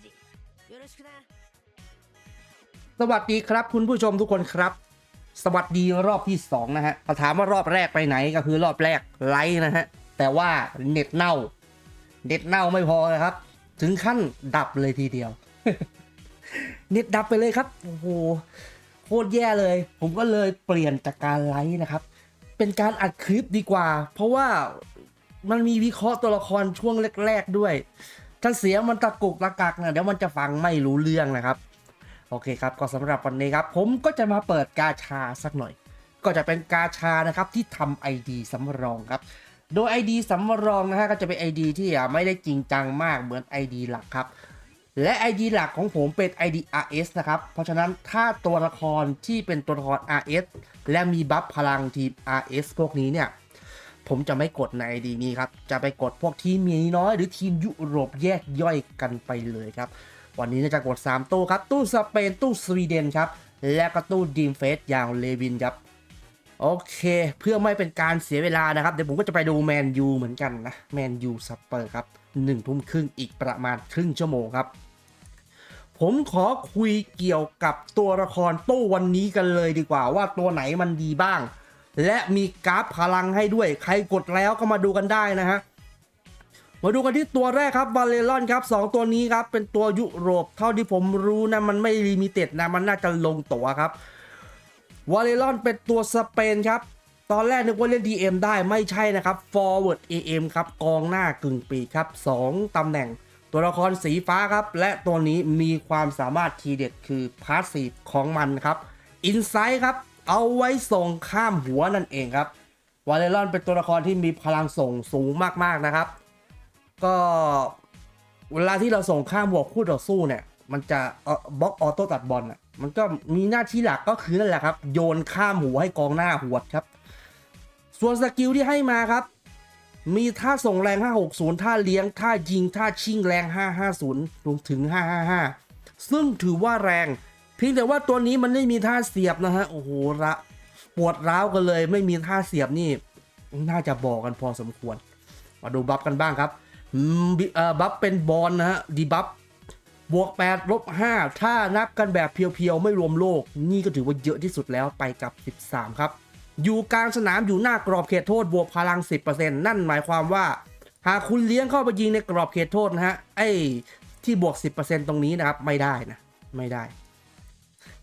事よろしくな สวัสดีครับคุณผู้ชมทุกคนครับ สวัสดีรอบที่ 2 นะฮะเขาถามว่ารอบแรกไปไหนก็คือรอบแรกไลฟ์นะฮะ แต่ว่าเน็ตเน่า เน็ตเน่าไม่พอนะครับ ถึงขั้นดับเลยทีเดียว เน็ตดับไปเลยครับ โอ้โหโคตรแย่เลย ผมก็เลยเปลี่ยนจากการไลฟ์นะครับ เป็นการอัดคลิปดีกว่า เพราะว่ามันมีวิเคราะห์ตัวละครช่วงแรก ๆ ด้วย ถ้าเสียงมันตะกุกตะกักเนี่ยเดี๋ยวมันจะฟังไม่รู้เรื่องนะครับ โอเคครับก็สำหรับวันนี้ครับ ผมก็จะมาเปิดกาชาสักหน่อย ก็จะเป็นกาชานะครับที่ทำ ID สำรองครับ โดย ID สำรองนะฮะก็จะเป็น ID ที่อะไม่ได้จริงจังมากเหมือน ID หลักครับและ ID หลักของผมเป็น ID RS นะครับ เพราะฉะนั้นถ้าตัวละครที่เป็นตัวละคร RS และมีบัฟพลังทีม RS พวกนี้เนี่ย ผมจะไม่กดใน ID นี้ครับ จะไปกดพวกทีมมีน้อยหรือทีมยุโรปแยกย่อยกันไปเลยครับ วันนี้จะกด 3 ตู้ครับ ตู้สเปน ตู้สวีเดนครับ และก็ตู้ดีมเฟสอย่างเลวินครับ โอเค เพื่อไม่เป็นการเสียเวลานะครับ เดี๋ยวผมก็จะไปดูแมนยูเหมือนกันนะ แมนยูสเปอร์ครับหนึ่งทุ่มครึ่งอีกประมาณครึ่งชั่วโมงครับผมขอคุยเกี่ยวกับตัวละครตู้วันนี้กันเลยดีกว่าว่าตัวไหนมันดีบ้าง และมีกราฟพลังให้ด้วย ใครกดแล้วก็มาดูกันได้นะฮะ มาดูกันที่ตัวแรกครับวาเลรอนครับสองตัวนี้ครับ เป็นตัวยุโรปเท่าที่ผมรู้นะ มันไม่ลิมิเต็ดนะ มันน่าจะลงตัวครับวาเลรอนเป็นตัวสเปนครับ ตอนแรกนึกว่าเล่น DM ได้ไม่ใช่นะครับ forward AM ครับ กองหน้ากึ่งปีครับ 2ตำแหน่งตัวละครสีฟ้าครับ และตัวนี้มีความสามารถทีเด็ดคือพาสซีฟของมันครับ Insight ครับ เอาไว้ส่งข้ามหัวนั่นเองครับวาเลรอนเป็นตัวละครที่มีพลังส่งสูงมากๆนะครับ ก็เวลาที่เราส่งข้ามบวคู่ต่อสู้เนี่ย มันจะบล็อกออโต้ตัดบอลอะมันก็มีหน้าที่หลักก็คือนั่นแหละครับ โยนข้ามหัวให้กองหน้าหัวครับ ส่วนสกิลที่ให้มาครับ มีท่าส่งแรง 560 ท่าเลี้ยง ท่ายิง ท่าชิงแรง 550 รวมถึง 555 ซึ่งถือว่าแรง พียงแต่ว่าตัวนี้มันไม่มีท่าเสียบนะฮะโอ้โหระปวดร้าวกันเลย ไม่มีท่าเสียบนี่ น่าจะบอกกันพอสมควร มาดูบัฟกันบ้างครับบัฟเป็นบอลนะฮะดีบัฟบวก8ลบ5ถ้านับกันแบบเพียวๆ ไม่รวมโลก นี่ก็ถือว่าเยอะที่สุดแล้วไปกับ 13 ครับ อยู่กลางสนามอยู่หน้ากรอบเขตโทษบวกพลัง 10%นั่นหมายความว่า หากคุณเลี้ยงเข้าไปยิงในกรอบเขตโทษนะฮะไอ้ที่บวก 10%ตรงนี้นะครับ ไม่ได้นะ ไม่ได้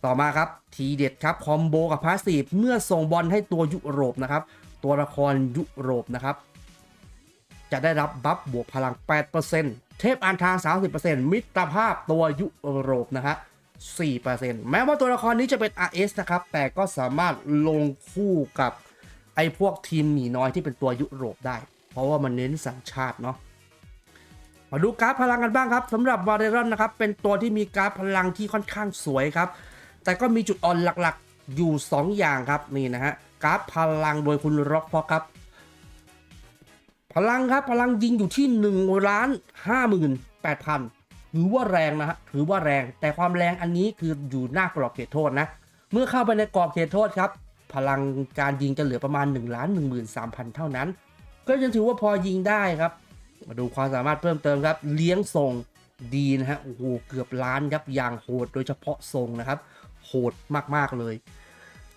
ต่อมาครับทีเด็ดครับคอมโบกับพาสซีฟเมื่อส่งบอลให้ตัวยุโรปนะครับ ตัวละครยุโรปนะครับ จะได้รับบัฟบวกพลัง 8%เทพอันทาง 30%มิตรภาพตัวยุโรปนะฮะ4%แม้ว่าตัวละครนี้จะเป็น RS นะครับ แต่ก็สามารถลงคู่กับไอ้พวกทีมหมีน้อยที่เป็นตัวยุโรปได้ เพราะว่ามันเน้นสัญชาติเนาะมาดูกราฟพลังกันบ้างครับสำหรับวาเรรอนนะครับ เป็นตัวที่มีกราฟพลังที่ค่อนข้างสวยครับ แต่ก็มีจุดอ่อนหลักๆ อยู่ 2 อย่างครับนี่นะฮะกราฟพลังโดยคุณร็อกฟอครับ พลังครับพลังยิงอยู่ที่1ล้าน58,000ถือว่าแรงนะฮะถือว่าแรงแต่ความแรงอันนี้คืออยู่หน้ากรอบเขตโทษนะ เมื่อเข้าไปในกรอบเขตโทษครับ พลังการยิงจะเหลือประมาณ1ล้าน13,000 เท่านั้น ก็ยังถือว่าพอยิงได้ครับ มาดูความสามารถเพิ่มเติมครับ เลี้ยงทรงดีนะฮะโอ้โหเกือบล้านครับอย่างโหดโดยเฉพาะทรงนะครับ โหดมากๆเลย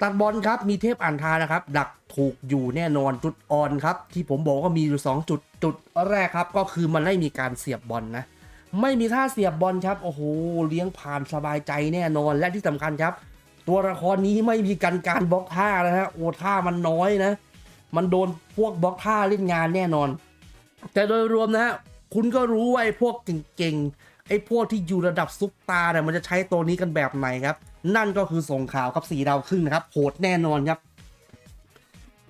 ตัดบอลครับมีเทพอ่านทานะครับ ดักถูกอยู่แน่นอนจุดอ่อนครับ ที่ผมบอกว่ามีอยู่ 2 จุดจุดแรกครับ ก็คือมันไม่มีการเสียบบอลนะไม่มีท่าเสียบบอลครับโอ้โหเลี้ยงผ่านสบายใจแน่นอนและที่สำคัญครับ ตัวละครนี้ไม่มีการการบล็อกท่านะฮะโอ้ท่ามันน้อยนะ มันโดนพวกบล็อกท่าเล่นงานแน่นอน แต่โดยรวมนะฮะคุณก็รู้ว่าไอ้พวกเก่งๆไอ้พวกที่อยู่ระดับซุปตาร์เนี่ยมันจะใช้ตัวนี้กันแบบไหนครับ นั่นก็คือส่งข่าวครับสีดาวครึ่งนะครับโหดแน่นอนครับ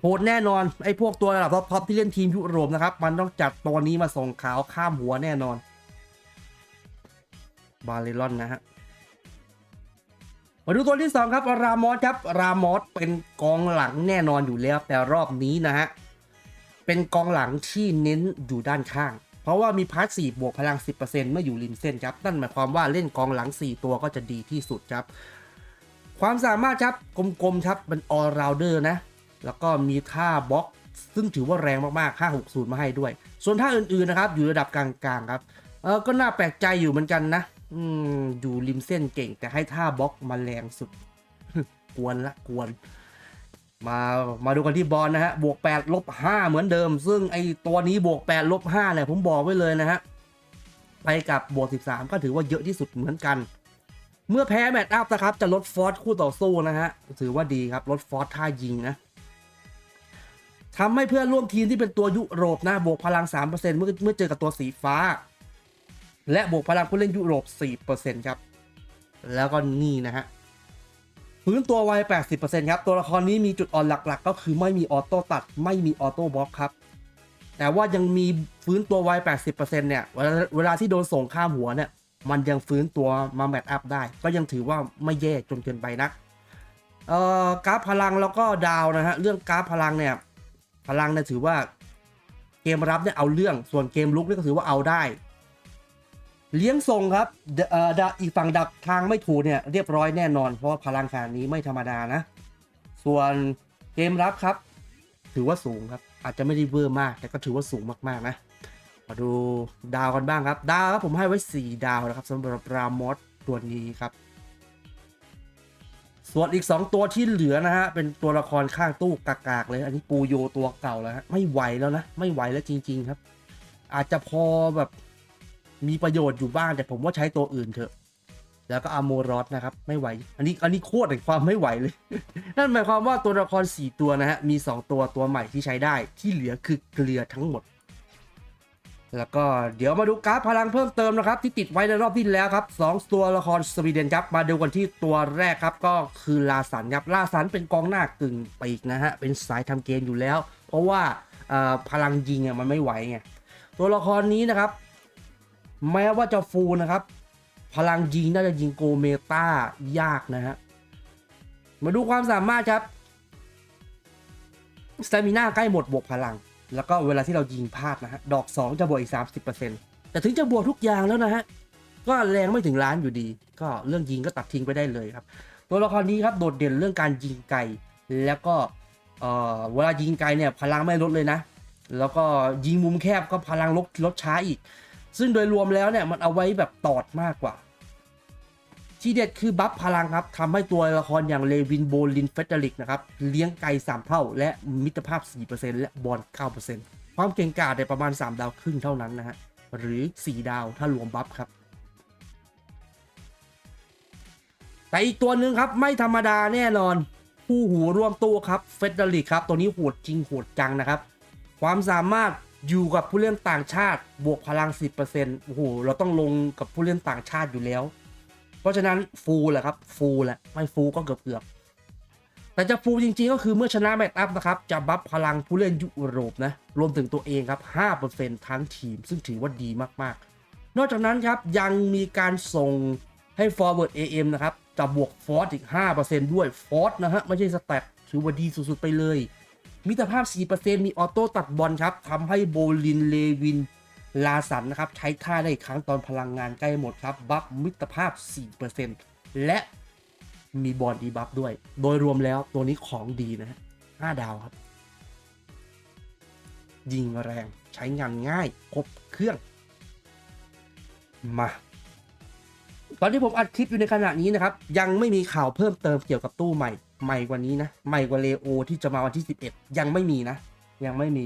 โหดแน่นอนไอ้พวกตัวระดับท็อปที่เล่นทีมยุโรปนะครับ มันต้องจัดตัวนี้มาส่งข่าวข้ามหัวแน่นอน บาเลรอนนะฮะมาดูตัวที่2ครับรามอสครับรามอสเป็นกองหลังแน่นอนอยู่แล้วแต่รอบนี้นะฮะเป็นกองหลังที่เน้นอยู่ด้านข้าง เพราะว่ามีพาสซีฟบวกพลัง 10%เมื่ออยู่ริมเส้นครับนั่นหมายความว่าเล่นกองหลัง 4 ตัวก็จะดีที่สุดครับ ความสามารถครับกลมๆครับเป็นออลราวเดอร์นะ แล้วก็มีท่าบล็อก ซึ่งถือว่าแรงมากๆ 560 มาให้ด้วย ส่วนท่าอื่นๆนะครับ อยู่ระดับกลางๆครับ เออก็น่าแปลกใจอยู่เหมือนกันนะ อืมอยู่ริมเส้นเก่ง แต่ให้ท่าบล็อกมาแรงสุด กวนละกวน มา มาดูกันที่บอลนะฮะ บวก8ลบ5เหมือนเดิม ซึ่งไอตัวนี้บวก8ลบ5เนี่ยผมบอกไว้เลยนะฮะ ไปกับบวก13 ก็ถือว่าเยอะที่สุดเหมือนกัน เมื่อแพ้แมตช์อัพนะครับ จะลดฟอร์สคู่ต่อสู้นะฮะ ถือว่าดีครับ ลดฟอร์สท่ายิงนะทำให้เพื่อนร่วมทีมที่เป็นตัวยุโรปนะ บวกพลัง 3%เมื่อเมื่อเจอกับตัวสีฟ้า และบวกพลังผู้เล่นยุโรป 4%ครับ แล้วก็นี่นะฮะฟื้นตัวไว 80%ครับ ตัวละครนี้มีจุดอ่อนหลักๆ ก็คือไม่มีออโต้ตัด ไม่มีออโต้บล็อกครับ แต่ว่ายังมีฟื้นตัวไว 80%เนี่ย เวลาเวลาที่โดนส่งข้ามหัวเนี่ย มันยังฟื้นตัวมาแมตช์อัพได้ ก็ยังถือว่าไม่แย่จนเกินไปนักเอ่อกราฟพลังแล้วก็ดาวนะฮะเรื่องกราฟพลังเนี่ยพลังเนี่ยถือว่าเกมรับเนี่ยเอาเรื่องส่วนเกมลุกเนี่ยก็ถือว่าเอาได้ เลี้ยงทรงครับเอ่ออีกฝั่งดักทางไม่ถูกเนี่ยเรียบร้อยแน่นอน เพราะว่าพลังขนาดนี้ไม่ธรรมดานะ ส่วนเกมรับครับ ถือว่าสูงครับอาจจะไม่ได้เวอร์มาก แต่ก็ถือว่าสูงมากๆนะ มาดูดาวกันบ้างครับ ดาวครับผมให้ไว้ 4 ดาวนะครับสำหรับรามอสตัวนี้ครับ ส่วนอีก 2 ตัวที่เหลือนะฮะ เป็นตัวละครข้างตู้กากๆเลย อันนี้ปูโยตัวเก่าแล้วฮะไม่ไหวแล้วนะ ไม่ไหวแล้วจริง ๆครับ อาจจะพอแบบมีประโยชน์อยู่บ้างแต่ผมว่าใช้ตัวอื่นเถอะ แล้วก็อโมรอสนะครับ ไม่ไหว อันนี้อันนี้โคตรแห่ความไม่ไหวเลย นั่นหมายความว่าตัวละคร 4 ตัวนะฮะมี 2 ตัวตัวใหม่ที่ใช้ได้ที่เหลือคือเกลือทั้งหมด แล้วก็เดี๋ยวมาดูกราฟพลังเพิ่มเติมนะครับ ที่ติดไว้ในรอบที่แล้วครับสองตัวละครสวีเดนครับ มาดูกันที่ตัวแรกครับก็คือลาสันครับลาสันเป็นกองหน้ากึ่งปีกนะฮะเป็นสายทำเกมอยู่แล้ว เพราะว่าพลังยิงอะมันไม่ไหวไงตัวละครนี้นะครับ แม้ว่าจะฟูลนะครับ พลังยิงน่าจะยิงโกเมตายากนะฮะมาดูความสามารถครับสเตมิน่าใกล้หมดบวกพลัง แล้วก็เวลาที่เรายิงพลาดนะฮะ ดอก 2 จะบวกอีก 30%แต่ถึงจะบวกทุกอย่างแล้วนะฮะ ก็แรงไม่ถึงล้านอยู่ดี ก็เรื่องยิงก็ตัดทิ้งไปได้เลยครับ ตัวละครนี้ครับโดดเด่นเรื่องการยิงไกล แล้วก็เออเวลายิงไกลเนี่ยพลังไม่ลดเลยนะ แล้วก็ยิงมุมแคบก็พลังลดลดช้าอีก ซึ่งโดยรวมแล้วเนี่ยมันเอาไว้แบบตอดมากกว่า ที่เด็ดคือบัฟพลังครับทำให้ตัวละครอย่างเลวินโบลินเฟเดริกนะครับเลี้ยงไกล 3 เท่า และมิตรภาพ 4%และบอล9%ความเก่งกาจในประมาณ 3 ดาวครึ่งเท่านั้นนะฮะหรือ 4 ดาวถ้ารวมบัฟครับ แต่อีกตัวหนึ่งครับไม่ธรรมดาแน่นอน ผู้หูร่วมตู้ครับเฟเดริกครับ ตัวนี้โหดจริงโหดจังนะครับ ความสามารถอยู่กับผู้เล่นต่างชาติบวกพลัง 10%โอ้โหเราต้องลงกับผู้เล่นต่างชาติอยู่แล้ว เพราะฉะนั้นฟูลแหละครับฟูลแหละไม่ฟูลก็เกือบเกือบๆแต่จะฟูลจริงๆก็คือเมื่อชนะแมตช์อัพนะครับ จะบัฟพลังผู้เล่นยุโรปนะ รวมถึงตัวเองครับ 5%ทั้งทีม ซึ่งถือว่าดีมากๆ นอกจากนั้นครับ ยังมีการส่งให้ forward AM นะครับ จะบวกฟอสอีก 5%ด้วยฟอสนะฮะ ไม่ใช่สแตทถือว่าดีสุดๆไปเลย มิตรภาพ 4%มีออโต้ตัดบอลครับทำให้โบลินเลวิน ลาสันนะครับใช้ท่าได้อีกครั้งตอนพลังงานใกล้หมดครับ บัฟมิตรภาพ 4%และมีบอลดีบัฟด้วย โดยรวมแล้วตัวนี้ของดีนะฮะ5ดาวครับ ยิงแรงใช้งานง่ายครบเครื่อง มาตอนที่ผมอัดคลิปอยู่ในขณะนี้นะครับ ยังไม่มีข่าวเพิ่มเติมเกี่ยวกับตู้ใหม่ ใหม่กว่านี้นะ ใหม่กว่าเลโอที่จะมาวันที่ 11 ยังไม่มีนะ ยังไม่มี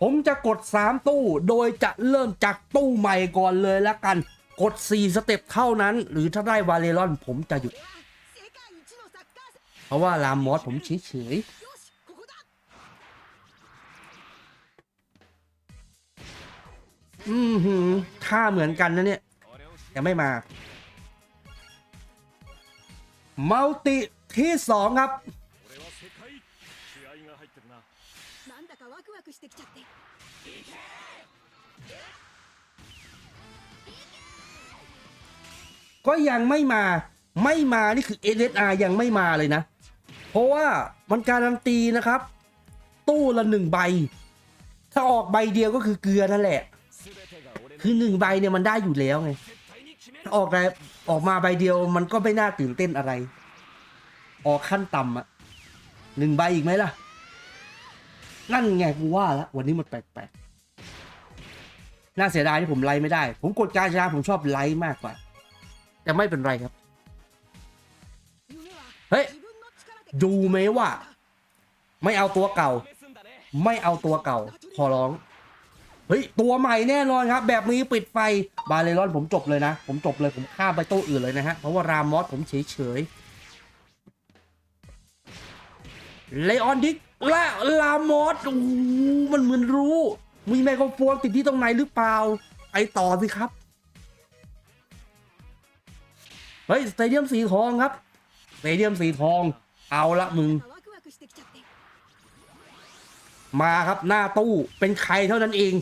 ผมจะกด 3 ตู้ โดยจะเริ่มจากตู้ใหม่ก่อนเลยละกัน กด 4 สเต็ปเท่านั้น หรือถ้าได้วาเลรอนผมจะหยุด เพราะว่าลามอสผมเฉยๆอืมหืมท่าเหมือนกันนะเนี่ยยังไม่มามัลติที่สองครับ ก็ยังไม่มาไม่มานี่คือ SSR ยังไม่มาเลยนะ เพราะว่ามันการันตีนะครับ ตู้ละหนึ่งใบ ถ้าออกใบเดียวก็คือเกลือนั่นแหละ คือหนึ่งใบเนี่ยมันได้อยู่แล้วไงถ้าออกได้ออกมาใบเดียวมันก็ไม่น่าตื่นเต้นอะไร ออกขั้นต่ำอะหนึ่งใบอีกไหมล่ะ นั่นไงกูว่าแล้ววันนี้มันแปลกๆน่าเสียดายที่ผมไลฟ์ไม่ได้ ผมกดการชนะผมชอบไลฟ์มากกว่า แต่ไม่เป็นไรครับ เฮ้ย ดูไหมว่า ไม่เอาตัวเก่า ไม่เอาตัวเก่า ขอร้อง เฮ้ย ตัวใหม่แน่นอนครับ แบบนี้ปิดไฟ บาเลรอนผมจบเลยนะ ผมจบเลยผมฆ่าไปต๊ะอื่นเลยนะฮะ เพราะว่ารามอสผมเฉยเฉยเลออนดิกและรามอสโอ้มันเหมือนรู้ มีไมโครโฟนติดที่ตรงไหนหรือเปล่า ไอต่อสิครับ เฮ้ยสเตเดียมสีทองครับสเตเดียมสีทอง เอาละมึง มาครับหน้าตู้เป็นใครเท่านั้นเอง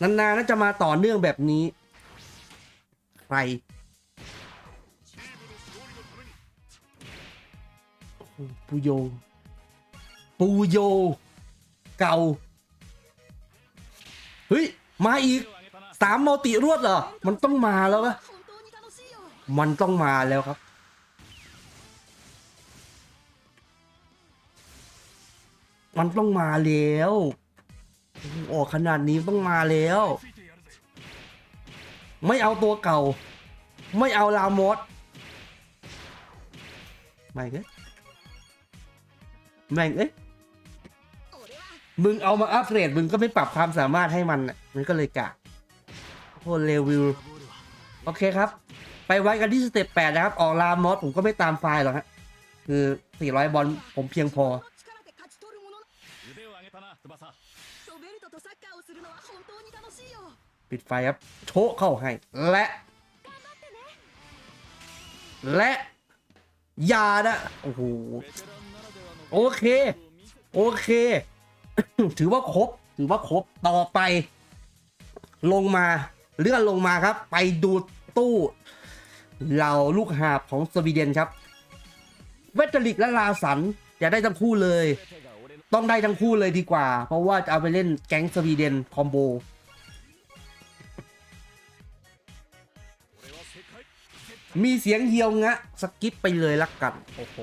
นานๆน่าจะมาต่อเนื่องแบบนี้ ใครปูโย ปูโย เก่า เฮ้ย มาอีกสามมัลติรวดเหรอ มันต้องมาแล้ววะ มันต้องมาแล้วครับ มันต้องมาแล้ว ออกขนาดนี้ต้องมาแล้ว ไม่เอาตัวเก่า ไม่เอาลามอสไม่เอ้ยแม่งเอ๊ยมึงเอามาอัพเกรดมึงก็ไม่ปรับความสามารถให้มันมันก็เลยกะโคตรเลวิว โอเคครับ ไปไว้กันที่สเต็ปแปดนะครับ ออกลามมอสผมก็ไม่ตามไฟล์หรอกฮะคือ 400 บอลผมเพียงพอ ปิดไฟครับ โชกเข้าให้ และ และยานะโอ้โหโอเค โอเค ถือว่าครบ ถือว่าครบ ต่อไป ลงมา เลื่อนลงมาครับ ไปดูตู้ เหล่าลูกหาบของสวีเดนครับ เวตริกและลาสันจะได้ทั้งคู่เลย ต้องได้ทั้งคู่เลยดีกว่า เพราะว่าจะเอาไปเล่นแก๊งสวีเดนคอมโบมีเสียงเฮียวงะสกิปไปเลยละกัน โอ้โห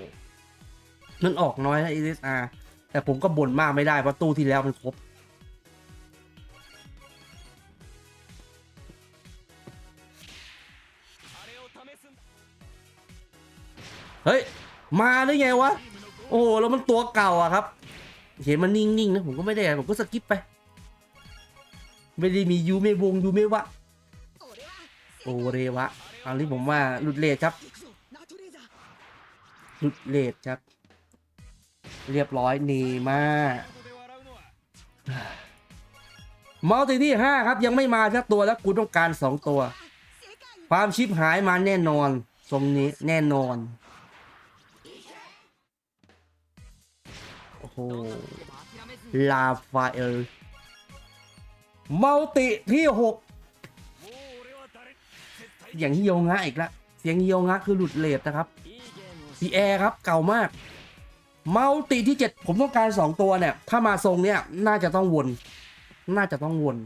มันออกน้อยนะอีซิสอาแต่ผมก็บ่นมากไม่ได้ประตูที่แล้วมันครบ เฮ้ย มาได้ไงวะ โอ้โหแล้วมันตัวเก่าอะครับ เห็นมันนิ่งๆนะผมก็ไม่ได้ผมก็สกิปไป ไม่ได้มียูเมวงยูเมวะ โอเรวะเอาที่ผมว่าหลุดเลทครับ หลุดเลทครับ เรียบร้อยนีมามัลติที่5ครับ ยังไม่มาแค่ตัวแล้วกูต้องการ 2 ตัว ความชิบหายมาแน่นอน ทรงนี้แน่นอน โอ้โห ลาฟาเอลมัลติที่หกอย่างที่โยงะอีกละเสียงโยงะคือหลุดเลทนะครับพีแอร์ครับเก่ามากมัลติที่ 7 ผมต้องการ 2 ตัวเนี่ย ถ้ามาทรงเนี่ย น่าจะต้องวน น่าจะต้องวน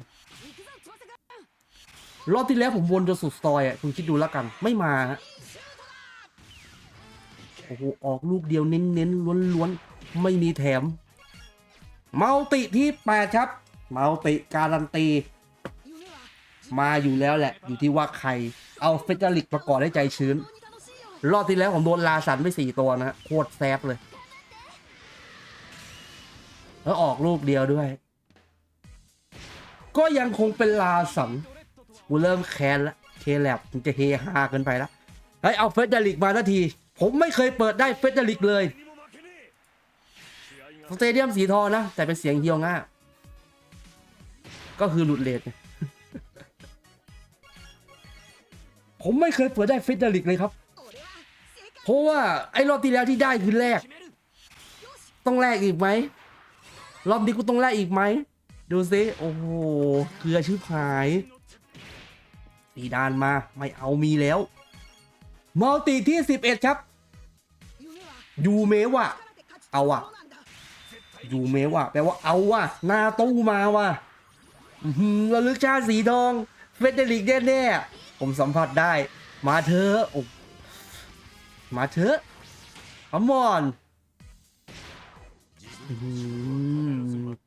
รอบที่แล้วผมวนจนสุดซอยอะคุณคิดดูแล้วกัน ไม่มาฮะโอ้โหออกลูกเดียวเน้นๆล้วนๆ ไม่มีแถม มัลติที่แปดครับ มัลติการันตี มาอยู่แล้วแหละ อยู่ที่ว่าใคร เอาเฟเจอริกประกอบใด้ใจชื้น รอบที่แล้วผมโดนลาสันไปสี่ตัวนะ โคตรแซบเลย แล้วออกลูกเดียวด้วย ก็ยังคงเป็นลาสัน กูเริ่มแคนละเคแลบกูจะเฮฮากันไปละเฮ้ยเอาเฟสเดลิกมาทันที ผมไม่เคยเปิดได้เฟสเดลิกเลยสเตเดียมสีทองนะ แต่เป็นเสียงเฮียวง่าก็คือหลุดเลทผมไม่เคยเปิดได้เฟสเดลิกเลยครับ เพราะว่าไอ้รอบที่แล้วที่ได้คือแรก ต้องแลกอีกไหมรอบนี้กูต้องแลกอีกไหมดูซิโอ้โหเกลือชิบหาย ซีดานมาไม่เอามีแล้วมัลติที่ 11 ครับ ยูเมวะเอาอะยูเมวะแปลว่าเอาว่ะหน้าตู้มาว่ะระลึกชาติสีทองเฟเดริกแน่ๆผมสัมผัสได้ มาเถอะมาเถอะอมอน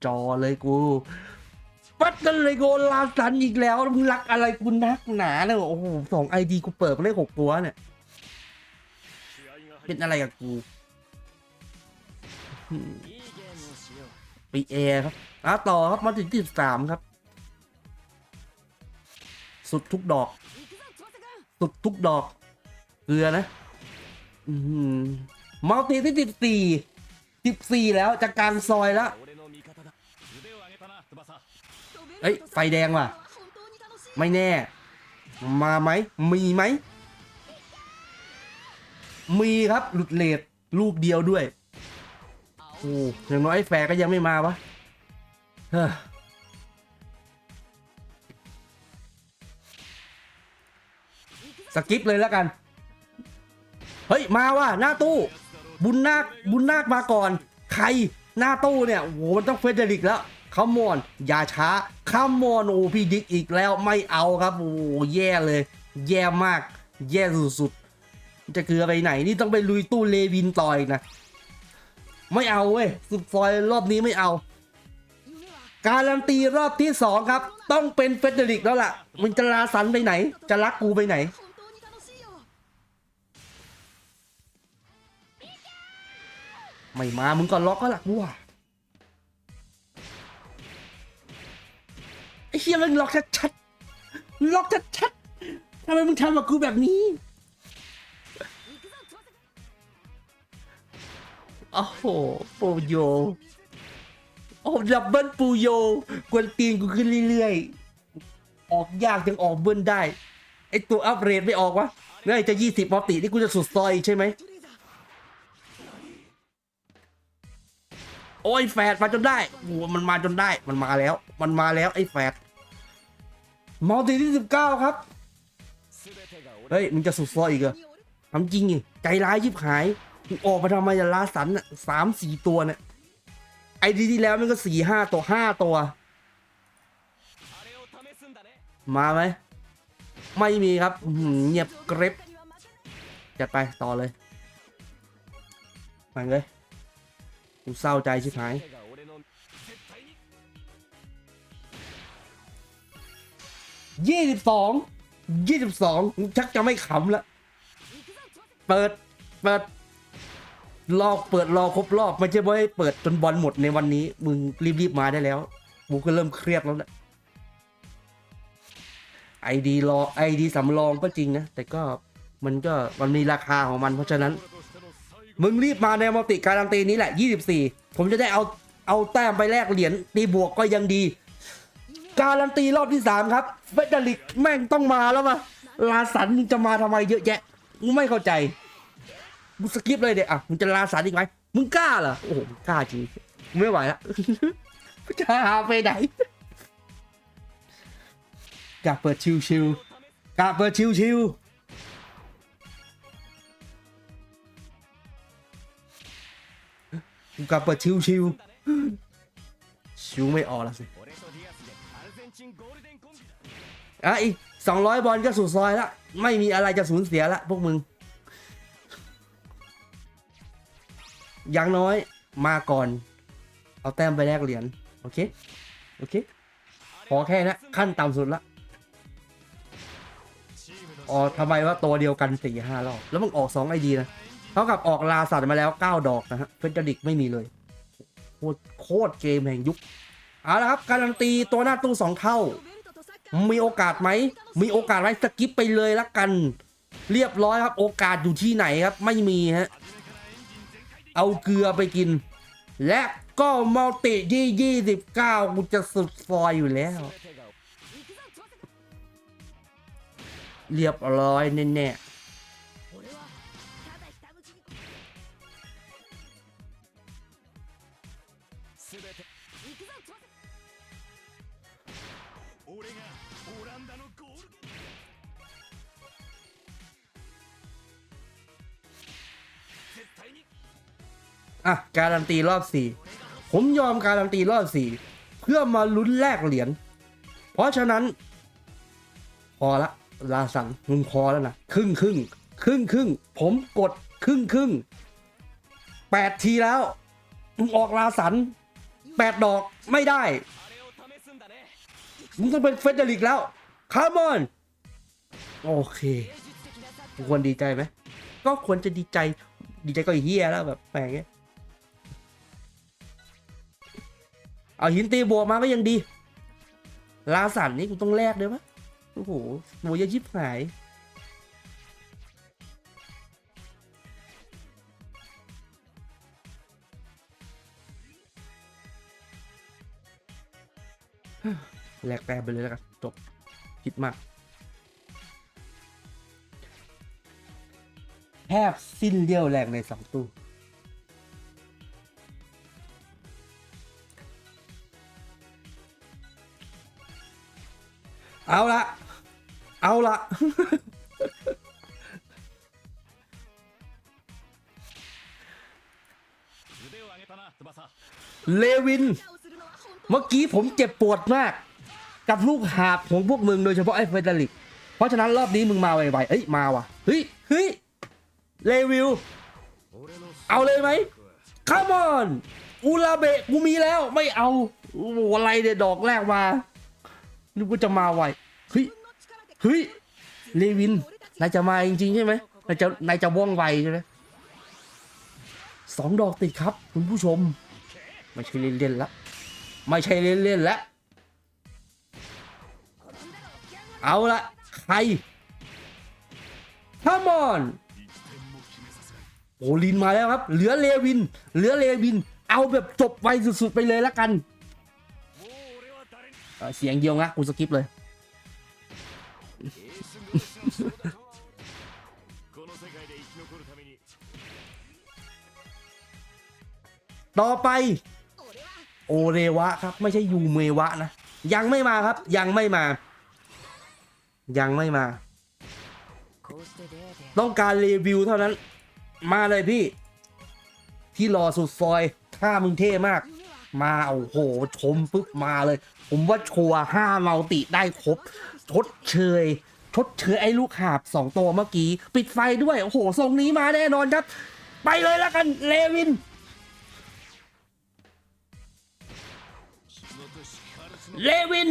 จอเลยกู ปัดกันเลยโกลาสันอีกแล้วมึงรักอะไรคุณนักหนาเลยโอ้โหสองไอดีกูเปิดไปเลขหกตัวเนี่ย เป็นอะไรกับกูปีเอครับอะต่อครับมาถึงที่สามครับ สุดทุกดอก สุดทุกดอก เกลือนะมมัลติที่สิบสี่สิบสี่แล้วจากการซอยแล้ว เอ้ย ไฟแดงว่ะ ไม่แน่ มาไหม มีไหม มีครับ หลุดเลดลูกเดียวด้วย โอ้อย่างน้อยแฟก็ยังไม่มาวะฮ้สกิปเลยแล้วกัน เฮ้ย มาว่ะหน้าตู้ บุญนาคบุญนาคมาก่อน ใครหน้าตู้เนี่ยโหมันต้องเฟเดริกแล้ว ขมอนอย่าช้าขมอนโอพี่ดิกอีกแล้วไม่เอาครับโอ้แย่เลย แย่มาก แย่สุดๆจะคือไปไหนนี่ต้องไปลุยตู้เลวินต่อยนะ ไม่เอาเว้ยสุดซอยรอบนี้ไม่เอา การันตีรอบที่สองครับ ต้องเป็นเฟเดริกแล้วล่ะมันจะลาสันไปไหน จะรักกูไปไหนไม่มา มึงก็ล็อกก็หลักบัว ไอ้เฮียมึงล็อกชัดๆล็อกชัดๆทำไมมึงทำกับกูแบบนี้โอ้โหปูโย โอ้ดับเบิลปูโย กวนตีนกูขึ้นเรื่อยๆ ออกยากยังออกเบิ้ลได้ ไอตัวอัพเรทไม่ออกวะเนี่ยจะยี่สิบปอตินี่กูจะสุดซอยใช่ไหม โอ้ยแฟดมาจนได้มันมาจนได้ มันมาแล้ว มันมาแล้วไอ้แฟดมอลตีที่สิบเก้าครับ เฮ้ยมันจะสุดซอยอีกเหรอทำจริงอีใจร้ายยิบหายออกไปทำไมจะลาสันสามสี่ตัวเนี่ย ไอ้ดีที่แล้วมันก็สี่ห้าตัวห้าตัว มาไหม ไม่มีครับเงียบกริบจัดไปต่อเลยไปเลยูเศร้าใจชิบหายยี่สิบสองยี่สิบสองชักจะไม่ขำละ เปิด เปิด รอเปิดรอครบรอบไม่ใช่ว่าใเปิดจนบอลหมดในวันนี้ มึงรีบๆมาได้แล้วบูก็เริ่มเครียดแล้วละไอดีรอไอดีสำรองก็จริงนะ แต่ก็มันก็มันมีราคาของมันเพราะฉะนั้น มึงรีบมาในมัลติการันตีนี้แหละ 24 ผมจะได้เอาเอาแต้มไปแลกเหรียญตีบวกก็ยังดี การันตีรอบที่ 3 ครับเฟเดริกแม่งต้องมาแล้วมาลาสันมึงจะมาทำไมเยอะแยะกูไม่เข้าใจมึงสกิปเลยเดี๋ยวอะมึงจะลาสันอีกไหมมึงกล้าเหรอโอ้โหกล้าจริงไม่ไหวละจะหาไปไหนกะเปิดชิวๆกะเปิดชิวๆ กูกลับเปิดชิวๆชิวไม่ออกละสิอะอีกสองร้อยบอลก็สู่ซอยละไม่มีอะไรจะสูญเสียละพวกมึงยังน้อยมาก่อน เอาแต้มไปแลกเหรียญโอเค โอเค พอแค่นะขั้นต่ำสุดละอ๋อทำไมว่าตัวเดียวกันสี่ห้ารอบ แล้วมึงออกสองไอดีนะ ท่ากับออกลาสัตว์มาแล้ว 9 ดอกนะฮะเฟนเดริกไม่มีเลย โคตรโคตรเกมแห่งยุคเอาละครับ การันตีตัวหน้าตู้ 2 เท่า มีโอกาสไหม มีโอกาสไหมสกิปไปเลยละกัน เรียบร้อยครับ โอกาสอยู่ที่ไหนครับ ไม่มีฮะ เอาเกลือไปกิน และก็มัลติที่ 29กูจะสุดฟอยอยู่แล้ว เรียบร้อยแน่่ะการันตีรอบสี่ผมยอมการันตีรอบสี่เพื่อมาลุ้นแลกเหรียญเพราะฉะนั้น พอละลาสั่งมึงพอแล้วนะครึ่งครึ่งครึ่งครึ่งผมกดครึ่งครึ่งแปดทีแล้วมึงออกลาสันแปดดอกไม่ได้มึงต้องเป็นเฟเดริกแล้วคาร์มอนโอเคควรดีใจไหมก็ควรจะดีใจ ดีใจก็เฮียแล้วแบบแปลงเงี้ย เอาหินตีบวกมาก็ยังดี ลาสันนี่กูต้องแลกด้ยปะโอ้โหโวยยิบหายแลกแปลไปเลยแล้วกันจบคิดมาก แทบสิ้นเลี้ยวแรงในสองตู้ เอาละ เอาละ เลวิน เมื่อกี้ผมเจ็บปวดมาก กับลูกหาบของพวกมึงโดยเฉพาะไอ้เฟเดริก เพราะฉะนั้นรอบนี้มึงมาไวๆเอ้ย มาว่ะ เฮ้ย เฮ้ย เลวิลเอาเลยไหมคัมอน อุลาเบกูมีแล้ว ไม่เอาอะไรเดี๋ยดอกแรกมา นึกว่าจะมาไวเฮ้ยเฮ้ยเลวินนายจะมาจริงๆใช่ไหมนายจะนายจะว่องไวใช่ไหมสองดอกติดครับ คุณผู้ชม ไม่ใช่เล่นๆละไม่ใช่เล่นๆละเอาละใครฮามอนโอลินมาแล้วครับ เหลือเลวิน เหลือเลวิน เอาแบบจบไวสุดๆไปเลยละกัน เสียงเดียวงะกูสกิปเลย ต่อไป โอเรวะครับ ไม่ใช่ยูเมวะนะ ยังไม่มาครับ ยังไม่มา ยังไม่มา ต้องการรีวิวเท่านั้น มาเลยพี่ ที่รอสุดซอย ถ้ามึงเท่มาก มาโอ้โหชมปุ๊บมาเลย ผมว่าชัวห้าเมาติได้ครบชดเชยชดเชยไอ้ลูกหาบสองตัวเมื่อกี้ ปิดไฟด้วย โอ้โห ทรงนี้มาแน่นอนครับ ไปเลยแล้วกันเลวิน เลวิน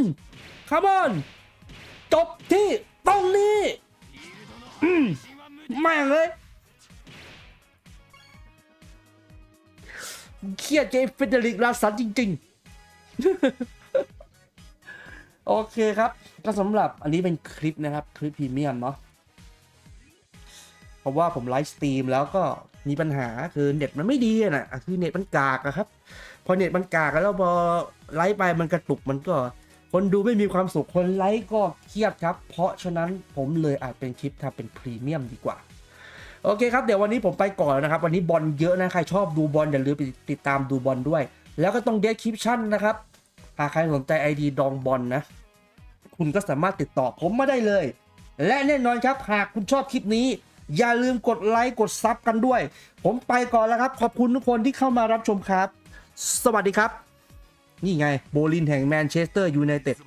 คามอน จบที่ตรงนี้ อืมแม่งเลย เครียดเจฟเฟเดริกลาสันจริง ๆ โอเคครับ ก็สำหรับอันนี้เป็นคลิปนะครับ คลิปพรีเมียมเนาะเพราะว่าผมไลฟ์สตรีมแล้วก็มีปัญหาคือเน็ตมันไม่ดีนะคือเน็ตมันกากอะครับ พอเน็ตมันกากแล้วพอไลฟ์ไปมันกระตุกมันก็ คนดูไม่มีความสุขคนไลค์ก็เครียดครับ เพราะฉะนั้นผมเลยอาจเป็นคลิปทำเป็นพรีเมียมดีกว่า โอเคครับ เดี๋ยววันนี้ผมไปก่อนนะครับ วันนี้บอลเยอะนะ ใครชอบดูบอลอย่าลืมไปติดตามดูบอลด้วย แล้วก็ต้องเดสคริปชั่นนะครับ หากใครสนใจ ID ดองบอลนะ คุณก็สามารถติดต่อผมมาได้เลย และแน่นอนครับ หากคุณชอบคลิปนี้ อย่าลืมกดไลค์กดซับกันด้วย ผมไปก่อนแล้วครับ ขอบคุณทุกคนที่เข้ามารับชมครับ สวัสดีครับ นี่ไง โบลินแห่งแมนเชสเตอร์ยูไนเต็ด